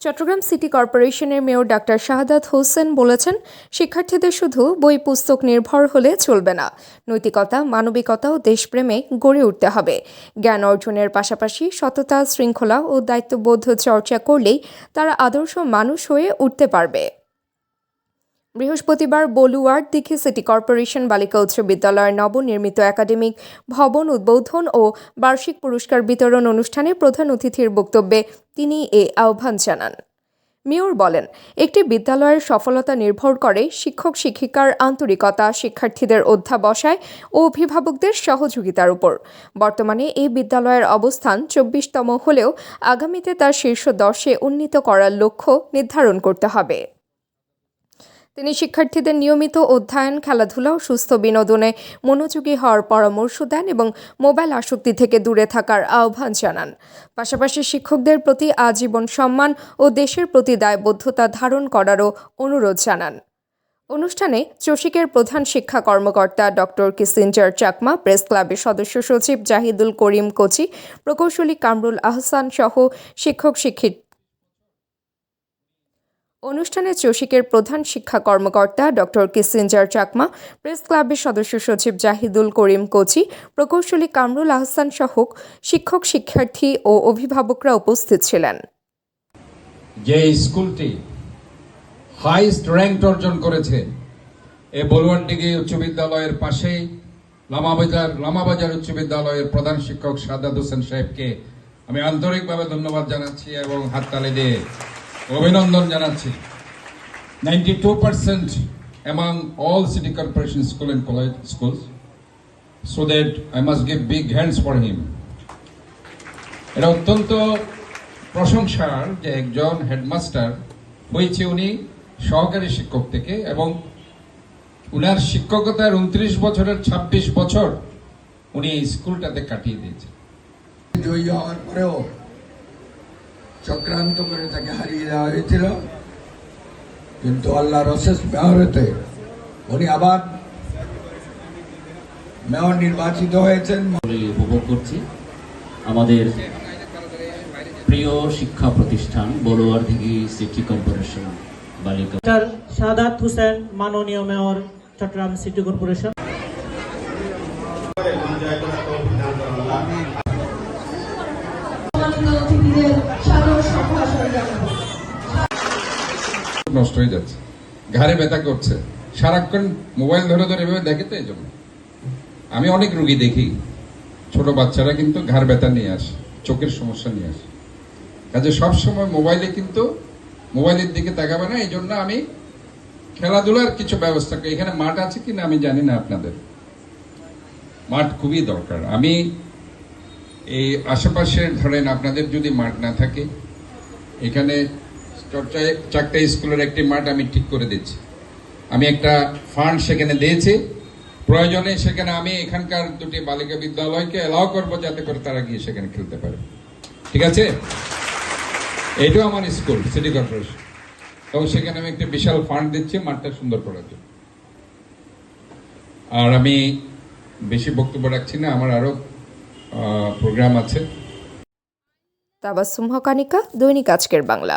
Chittagong city কর্পোরেশনের mayor doctor Shahadat Hossain বলেছেন, শিক্ষার্থীদের শুধু বই পুস্তক নির্ভর হলে চলবে না। নৈতিকতা, মানবিকতা ও দেশপ্রেমে গড়ে উঠতে হবে। জ্ঞান অর্জনের পাশাপাশি সততা, শৃঙ্খলা ও দায়িত্ববোধ চর্চা করলেই তারা আদর্শ মানুষ হয়ে উঠতে পারবে। বৃহস্পতিবার বলুয়ার দিঘি সিটি কর্পোরেশন বালিকা উচ্চ বিদ্যালয়ের নবনির্মিত একাডেমিক ভবন উদ্বোধন ও বার্ষিক পুরস্কার বিতরণ অনুষ্ঠানে প্রধান অতিথির বক্তব্যে তিনি এ আহ্বান জানান। মেয়র বলেন, একটি বিদ্যালয়ের সফলতা নির্ভর করে শিক্ষক, শিক্ষিকার আন্তরিকতা, শিক্ষার্থীদের অধ্যাবসায় ও অভিভাবকদের সহযোগিতার উপর। বর্তমানে এই বিদ্যালয়ের অবস্থান চব্বিশতম হলেও আগামীতে তার শীর্ষ দশে উন্নীত করার লক্ষ্য নির্ধারণ করতে হবে। তিনি শিক্ষার্থীদের নিয়মিত অধ্যয়ন, খেলাধুলা ও সুস্থ বিনোদনে মনোযোগী হওয়ার পরামর্শ দেন এবং মোবাইল আসক্তি থেকে দূরে থাকার আহ্বান জানান। পাশাপাশি শিক্ষকদের প্রতি আজীবন সম্মান ও দেশের প্রতি দায়বদ্ধতা ধারণ করারও অনুরোধ জানান। অনুষ্ঠানে চসিকের প্রধান শিক্ষা কর্মকর্তা ডক্টর কিসিঞ্জার চাকমা, প্রেস ক্লাবের সদস্য সচিব জাহিদুল করিম কোচি, প্রকৌশলী কামরুল আহসান সহ শিক্ষক শিক্ষিত অনুষ্ঠানে চসিকের প্রধান শিক্ষা কর্মকর্তা ডক্টর কিসিঞ্জার চাকমা, প্রেস ক্লাবের সদস্য সচিব জাহিদুল করিম কোচি, প্রকৌশলী কামরুল আহসান সহ শিক্ষক, শিক্ষার্থী ও অভিভাবকরা উপস্থিত ছিলেন। যে স্কুলটি হাইস্ট র্যাঙ্ক অর্জন করেছে, এ বলুয়ারডিগি উচ্চ বিদ্যালয়ের পাশেই লামাবাজার লামাবাজার উচ্চ বিদ্যালয়ের প্রধান শিক্ষক সাদাত হোসেন সাহেবকে আমি আন্তরিকভাবে ধন্যবাদ জানাচ্ছি এবং হাততালি দিয়ে অভিনন্দন জানাচ্ছি। Ninety two percent among all city corporation school and college schools so that I must give big hands for him এটা অত্যন্ত প্রশংসার যে একজন হেডমাস্টার হয়েছে উনি, সহকারী শিক্ষক থেকে, এবং উনার শিক্ষকতার উনত্রিশ বছরের ২৬ বছর উনি স্কুলটাতে কাটিয়ে দিয়েছেন। জয়ী হওয়ার পরেও চক্রান্ত করে তাকে হারিয়ে দেওয়া হয়েছিল। কিন্তু আল্লাহর অশেষ মেয়রেতে উনি আবার মেয়র নির্বাচিত হয়েছেন। উপভোগ করছি। আমাদের প্রিয় শিক্ষা প্রতিষ্ঠান বড়ুয়ার দিঘি সিটি কর্পোরেশন বালিকা। সাদাত হোসেন মাননীয় মেয়র চট্টগ্রাম সিটি কর্পোরেশন। নষ্ট হয়ে যাচ্ছে। ঘাড়ে ব্যথা করছে। সারাক্ষণ মোবাইল ধরে ধরে এভাবে দেখে তো এই জন্য। আমি অনেক রুগী দেখি। ছোট বাচ্চারা কিন্তু ঘাড় ব্যথা নিয়ে আসে, চোখের সমস্যা নিয়ে আসে। কাজে সবসময় মোবাইলে কিন্তু মোবাইলের দিকে তাকাবে না, এই জন্য আমি খেলাধুলার কিছু ব্যবস্থা করি। এখানে মাঠ আছে কিনা আমি জানি না আপনাদের। মাঠ খুবই দরকার। আমি এই আশেপাশের ধরেন আপনাদের যদি মাঠ না থাকে, এখানে চর্চায় চারটা স্কুলের একটি মাঠ আমি ঠিক করে দিচ্ছি। আমি একটা ফান্ড সেখানে দিয়েছি। প্রয়োজনে সেখানে আমি এখানকার দুটি বালিকা বিদ্যালয়কে এলাও করব যাতে করে তারা গিয়ে সেখানে খেলতে পারে। ঠিক আছে? এটাও আমার স্কুল সিটি কর্পোরেশন এবং সেখানে আমি একটা বিশাল ফান্ড দিচ্ছি, মাঠটা সুন্দর করার জন্য। আর আমি বেশি বক্তব্য রাখছি না, আমার আরও প্রোগ্রাম আছে। তাবাসুম হকানিকা, দৈনিক আজকের বাংলা।